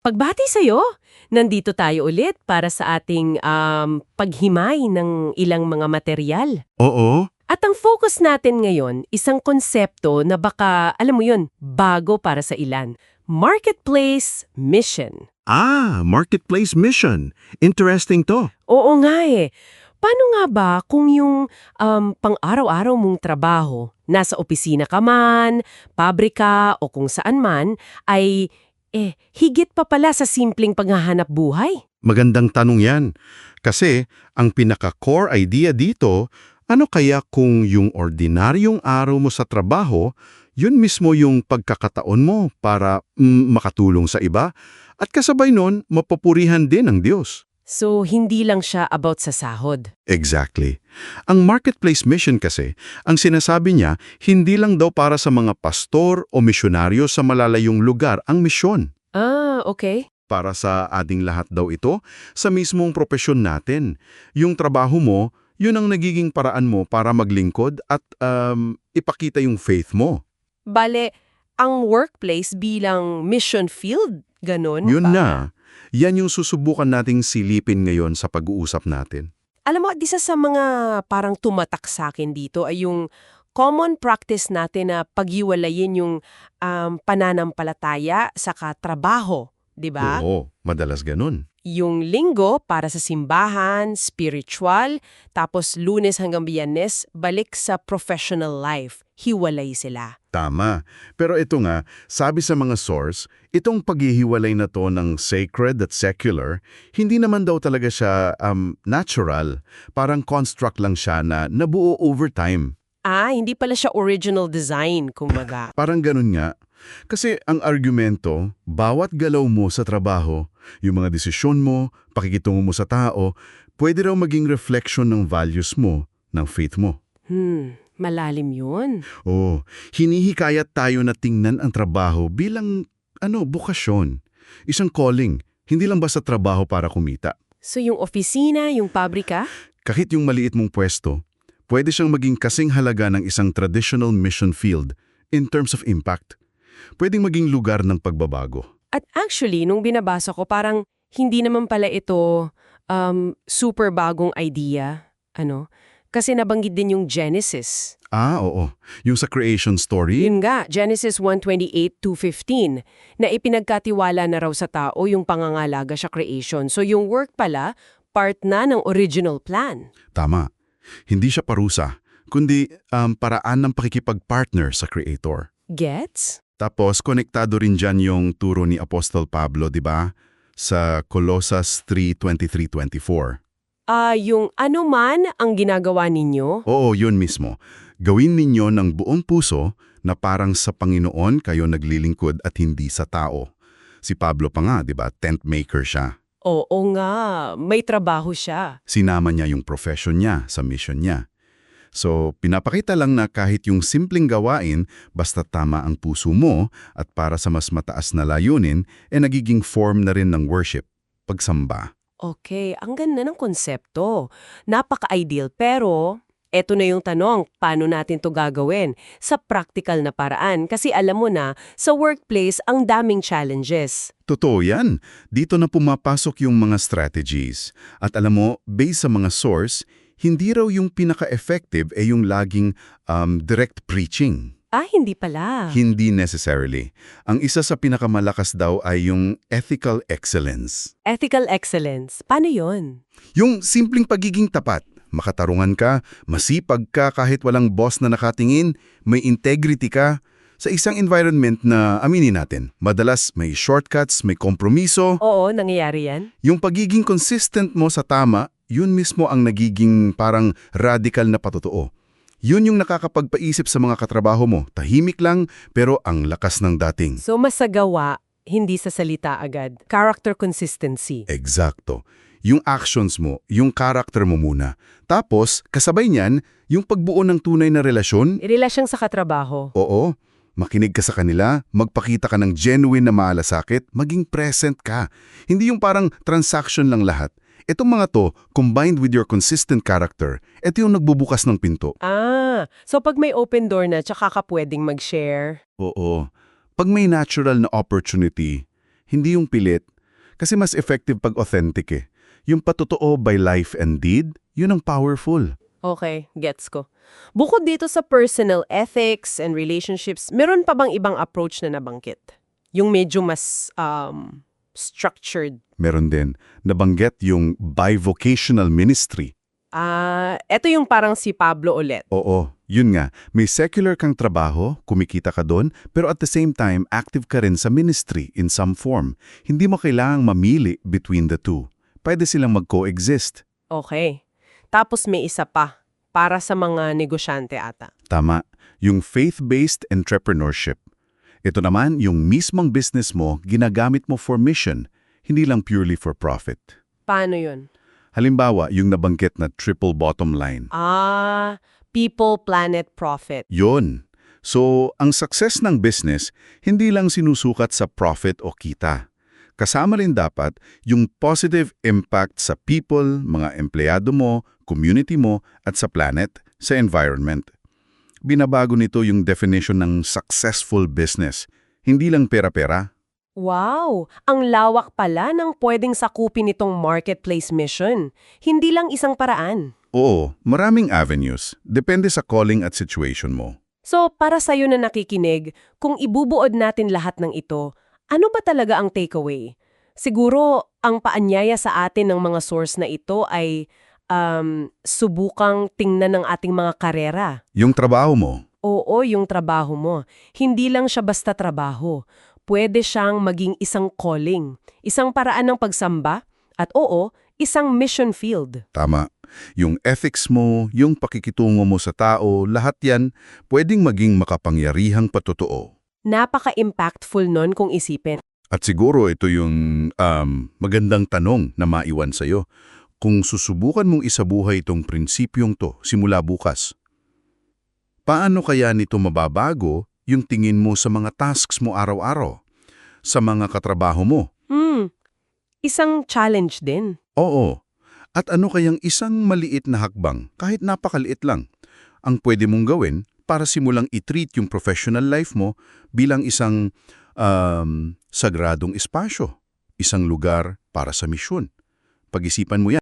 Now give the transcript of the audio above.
Pagbati sa'yo, nandito tayo ulit para sa ating um, paghimay ng ilang mga material. Oo, At ang focus natin ngayon, isang konsepto na baka, alam mo yun, bago para sa ilan. Marketplace Mission. Ah, marketplace mission. Interesting to. Oo nga eh. Paano nga ba kung yung um, pang-araw-araw mong trabaho, nasa opisina ka man, pabrika o kung saan man, ay eh, higit pa pala sa simpleng paghahanap buhay? Magandang tanong yan. Kasi ang pinaka-core idea dito, ano kaya kung yung ordinaryong araw mo sa trabaho, yun mismo yung pagkakataon mo para mm, makatulong sa iba at kasabay nun, mapupurihan din ng Diyos. So, hindi lang siya about sa sahod. Exactly. Ang marketplace mission kasi, ang sinasabi niya, hindi lang daw para sa mga pastor o misyonaryo sa malalayong lugar ang misyon. Ah, okay. Para sa ating lahat daw ito, sa mismong propesyon natin. Yung trabaho mo, yun ang nagiging paraan mo para maglingkod at um, ipakita yung faith mo. Bale, ang workplace bilang mission field, ganon Yun ba? na. Yan yung susubukan nating silipin ngayon sa pag-uusap natin. Alam mo, isa sa mga parang tumatak sa akin dito ay yung common practice natin na paghiwalayin yung um, pananampalataya sa katrabaho, di ba? Oo, madalas ganun. Yung linggo para sa simbahan, spiritual, tapos lunes hanggang biyernes, balik sa professional life. Hiwalay sila. Tama. Pero ito nga, sabi sa mga source, itong paghihiwalay na to ng sacred at secular, hindi naman daw talaga siya um, natural. Parang construct lang siya na nabuo over time. Ah, hindi pala siya original design, kumbaga. Parang ganun nga. Kasi ang argumento, bawat galaw mo sa trabaho, yung mga desisyon mo, pakikitungo mo sa tao, pwede raw maging reflection ng values mo, ng faith mo. Hmm, malalim yun. Oo, hinihikayat tayo na tingnan ang trabaho bilang, ano, bukasyon. Isang calling, hindi lang basta trabaho para kumita. So yung opisina, yung pabrika, Kahit yung maliit mong pwesto, pwede siyang maging kasing halaga ng isang traditional mission field in terms of impact. Pwedeng maging lugar ng pagbabago. At actually, nung binabasa ko, parang hindi naman pala ito um, super bagong idea. Ano? Kasi nabanggit din yung Genesis. Ah, oo. Yung sa creation story, Yun nga, Genesis 128-215, na ipinagkatiwala na raw sa tao yung pangangalaga sa creation. So yung work pala, part na ng original plan. tama. Hindi siya parusa, kundi um, paraan ng pakikipag-partner sa creator. Gets? Tapos, konektado rin dyan yung turo ni Apostol Pablo, di ba? Sa Colossus 3.23-24. Ah, yung ano man ang ginagawa ninyo, Oo, yun mismo. Gawin ninyo ng buong puso na parang sa Panginoon kayo naglilingkod at hindi sa tao. Si Pablo pa nga, di ba? Tent maker siya. oo nga, may trabaho siya. Sinama niya yung profession niya sa mission niya. So, pinapakita lang na kahit yung simpleng gawain, basta tama ang puso mo at para sa mas mataas na layunin, eh nagiging form na rin ng worship, pagsamba. Okay, ang ganda ng konsepto. Napaka-ideal pero eto na yung tanong, paano natin to gagawin? Sa practical na paraan kasi alam mo na, sa workplace ang daming challenges. Totoo yan. Dito na pumapasok yung mga strategies. At alam mo, based sa mga source, hindi raw yung pinaka-effective ay yung laging um, direct preaching. Ah, hindi pala. Hindi necessarily. Ang isa sa pinakamalakas daw ay yung ethical excellence. Ethical excellence. Paano yon? Yung simpleng pagiging tapat. Makatarungan ka, masipag ka kahit walang boss na nakatingin, may integrity ka. Sa isang environment na aminin natin, madalas may shortcuts, may kompromiso. Oo, nangyayari yan. Yung pagiging consistent mo sa tama, yun mismo ang nagiging parang radical na patotoo. Yun yung nakakapagpaisip sa mga katrabaho mo. Tahimik lang, pero ang lakas ng dating. So masagawa, hindi sa salita agad. Character consistency. Eksakto. Yung actions mo, yung character mo muna. Tapos, kasabay niyan, yung pagbuo ng tunay na relasyon, Irelasyang sa katrabaho. oo, makinig ka sa kanila, magpakita ka ng genuine na maalasakit, maging present ka. Hindi yung parang transaction lang lahat. Itong mga to, combined with your consistent character, ito yung nagbubukas ng pinto. Ah, so pag may open door na, tsaka ka pwedeng mag-share. Oo. Pag may natural na opportunity, Hindi yung pilit. Kasi mas effective pag authentic eh. Yung patotoo by life and deed, yun ang powerful. Okay, gets ko. Bukod dito sa personal ethics and relationships, meron pa bang ibang approach na nabanggit? Yung medyo mas um, structured. Meron din, nabanggit yung bivocational ministry. Ah, eto yung parang si Pablo ulit. Oo, yun nga. May secular kang trabaho, kumikita ka doon, pero at the same time, active ka rin sa ministry in some form. Hindi mo kailangang mamili between the two. Pwede silang mag-coexist. Okay. Tapos may isa pa, para sa mga negosyante ata. Tama, yung faith-based entrepreneurship. Ito naman, yung mismong business mo, ginagamit mo for mission, hindi lang purely for profit. Paano yun? Halimbawa, yung nabanggit na triple bottom line. Ah, people, planet, profit. Yun. So, ang success ng business, hindi lang sinusukat sa profit o kita. Kasama rin dapat yung positive impact sa people, mga empleyado mo, community mo, at sa planet, sa environment. Binabago nito yung definition ng successful business. Hindi lang pera-pera. Wow! Ang lawak pala ng pwedeng sakupin itong marketplace mission. Hindi lang isang paraan. Oo, maraming avenues. Depende sa calling at situation mo. So, para sa'yo na nakikinig, kung ibubuod natin lahat ng ito, ano ba talaga ang takeaway? Siguro, ang paanyaya sa atin ng mga source na ito ay um, subukang tingnan ng ating mga karera. Yung trabaho mo, Oo, yung trabaho mo. Hindi lang siya basta trabaho. Pwede siyang maging isang calling, isang paraan ng pagsamba, at oo, isang mission field. Tama. Yung ethics mo, yung pakikitungo mo sa tao, lahat yan pwedeng maging makapangyarihang patotoo. Napaka-impactful nun kung isipin. At siguro ito yung um, magandang tanong na maiwan sa'yo. Kung susubukan mong isabuhay itong prinsipyong to simula bukas, paano kaya nito mababago yung tingin mo sa mga tasks mo araw-araw? Sa mga katrabaho mo? Hmm, isang challenge din. Oo. At ano kayang isang maliit na hakbang, kahit napakaliit lang, ang pwede mong gawin para simulang i-treat yung professional life mo bilang isang um, sagradong espasyo, isang lugar para sa misyon. Pag-isipan mo yan.